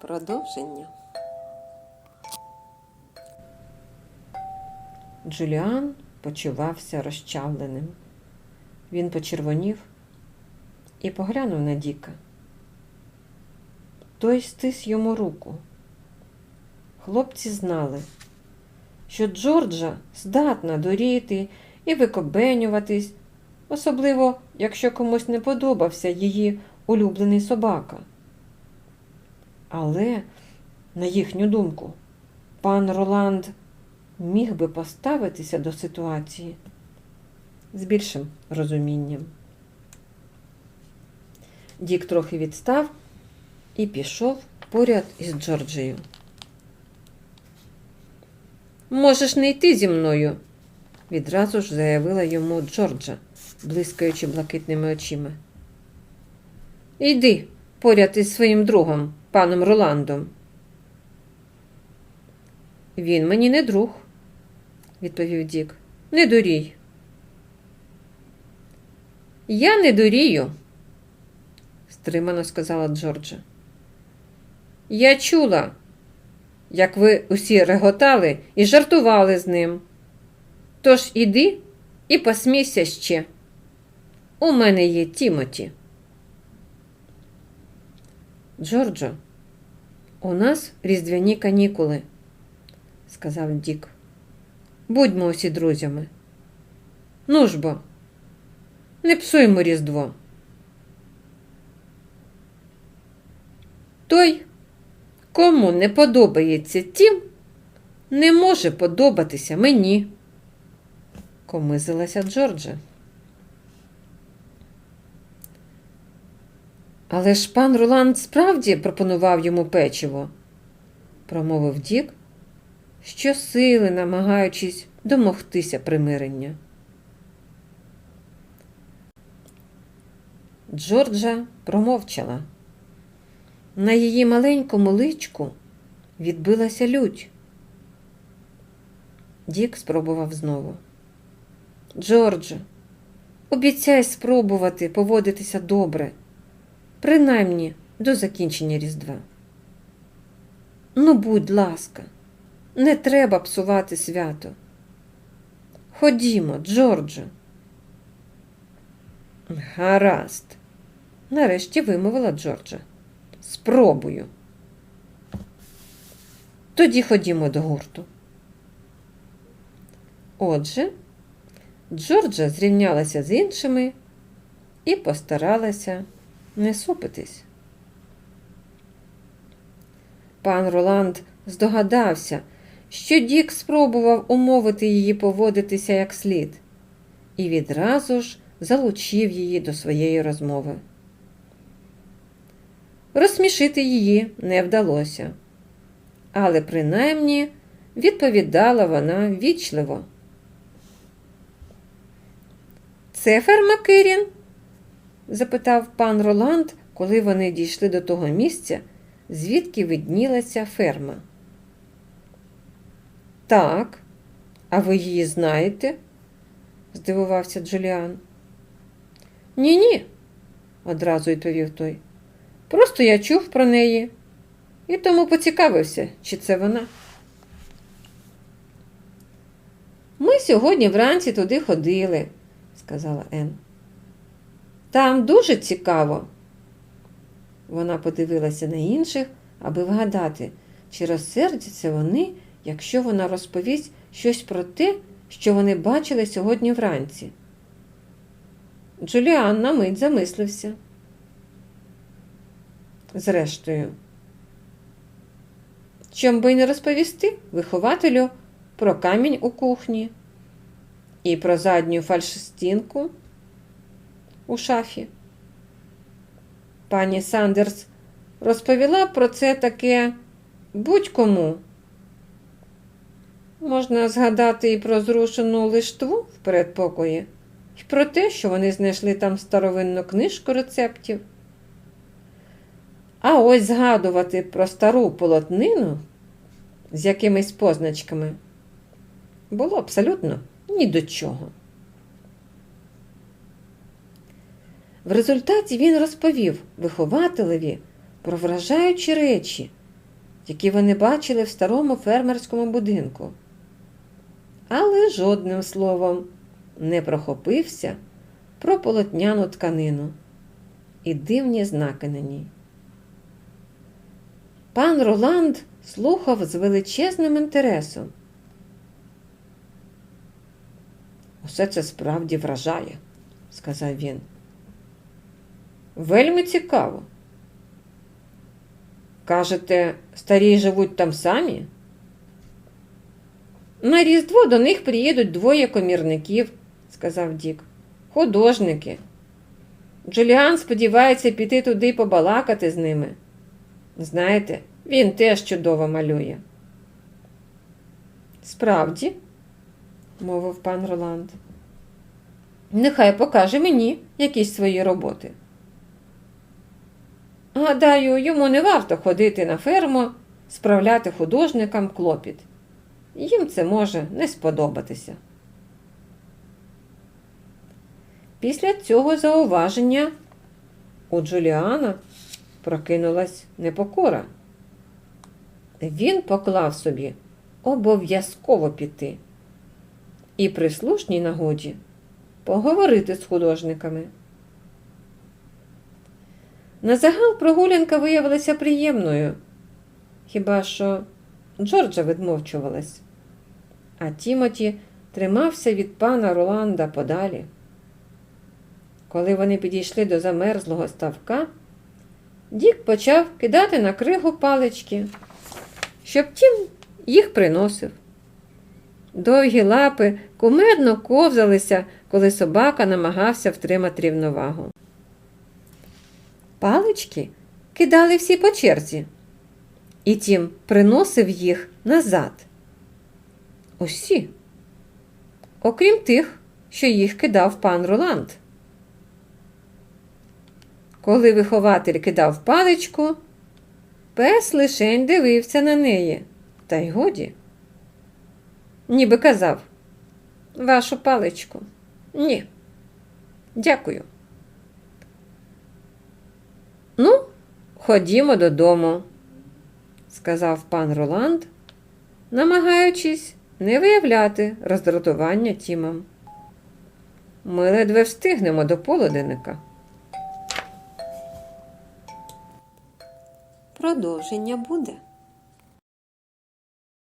Продовження. Джуліан почувався розчавленим. Він почервонів і поглянув на Діка. Той стис йому руку. Хлопці знали, що Джорджа здатна дуріти і викобенюватись, особливо, якщо комусь не подобався її улюблений собака. Але, на їхню думку, пан Роланд міг би поставитися до ситуації з більшим розумінням. Дік трохи відстав і пішов поряд із Джорджею. Можеш не йти зі мною, відразу ж заявила йому Джорджа, блискаючи блакитними очима. Йди поряд із своїм другом, паном Роландом. Він мені не друг, відповів Дік. Не дурій. Я не дурію, стримано сказала Джорджа. Я чула, як ви усі реготали і жартували з ним. Тож іди і посмійся ще. У мене є Тімоті. Джорджо, у нас різдвяні канікули, сказав Дік. Будьмо усі друзями. Ну ж бо, не псуймо Різдво. Той, кому не подобається тім, не може подобатися мені, комизилася Джорджа. Але ж пан Роланд справді пропонував йому печиво, промовив Дік, щосили намагаючись домогтися примирення. Джорджа промовчала. На її маленькому личку відбилася лють. Дік спробував знову. Джорджо, обіцяй спробувати поводитися добре, принаймні до закінчення Різдва. Ну, будь ласка, не треба псувати свято. Ходімо, Джорджо. Гаразд, нарешті вимовила Джорджа. Спробую. Тоді ходімо до гурту. Отже, Джорджа зрівнялася з іншими і постаралася не супитись. Пан Роланд здогадався, що Дік спробував умовити її поводитися як слід, і відразу ж залучив її до своєї розмови. Розсмішити її не вдалося, але принаймні відповідала вона вічливо. Це ферма Кирін? Запитав пан Роланд, коли вони дійшли до того місця, звідки виднілася ферма. Так, а ви її знаєте? здивувався Джуліан. Ні, ні, одразу відповів той. Просто я чув про неї і тому поцікавився, чи це вона. Ми сьогодні вранці туди ходили, сказала Ен. Там дуже цікаво. Вона подивилася на інших, аби вгадати, чи розсердяться вони, якщо вона розповість щось про те, що вони бачили сьогодні вранці. Джуліан на мить замислився. Зрештою, чом би й не розповісти вихователю про камінь у кухні і про задню фальшстінку у шафі. Пані Сандерс розповіла про це таке будь-кому. Можна згадати і про зрушену лиштву в передпокої, і про те, що вони знайшли там старовинну книжку рецептів. А ось згадувати про стару полотнину з якимись позначками було абсолютно ні до чого. В результаті він розповів вихователеві про вражаючі речі, які вони бачили в старому фермерському будинку. Але жодним словом не прохопився про полотняну тканину і дивні знаки на ній. Пан Роланд слухав з величезним інтересом. Усе це справді вражає, сказав він. Вельми цікаво. Кажете, старі живуть там самі? На Різдво до них приїдуть двоє комірників, сказав Дік. Художники. Джуліан сподівається піти туди побалакати з ними. Знаєте, він теж чудово малює. Справді, мовив пан Роланд. Нехай покаже мені якісь свої роботи. Гадаю, йому не варто ходити на ферму, справляти художникам клопіт. Їм це може не сподобатися. Після цього зауваження у Джуліана прокинулась непокора. Він поклав собі обов'язково піти і при слушній нагоді поговорити з художниками. На загал прогулянка виявилася приємною, хіба що Джорджа відмовчувалась, а Тімоті тримався від пана Роланда подалі. Коли вони підійшли до замерзлого ставка, Дік почав кидати на кригу палички, щоб тім їх приносив. Довгі лапи кумедно ковзалися, коли собака намагався втримати рівновагу. Палички кидали всі по черзі, і тім приносив їх назад. Усі, окрім тих, що їх кидав пан Роланд. Коли вихователь кидав паличку, пес лишень дивився на неї, та й годі. Ніби казав Вашу паличку. Ні. Дякую. Ну, ходімо додому, сказав пан Роланд, намагаючись не виявляти роздратування Тімом. Ми ледве встигнемо до полуденника. Продовження буде.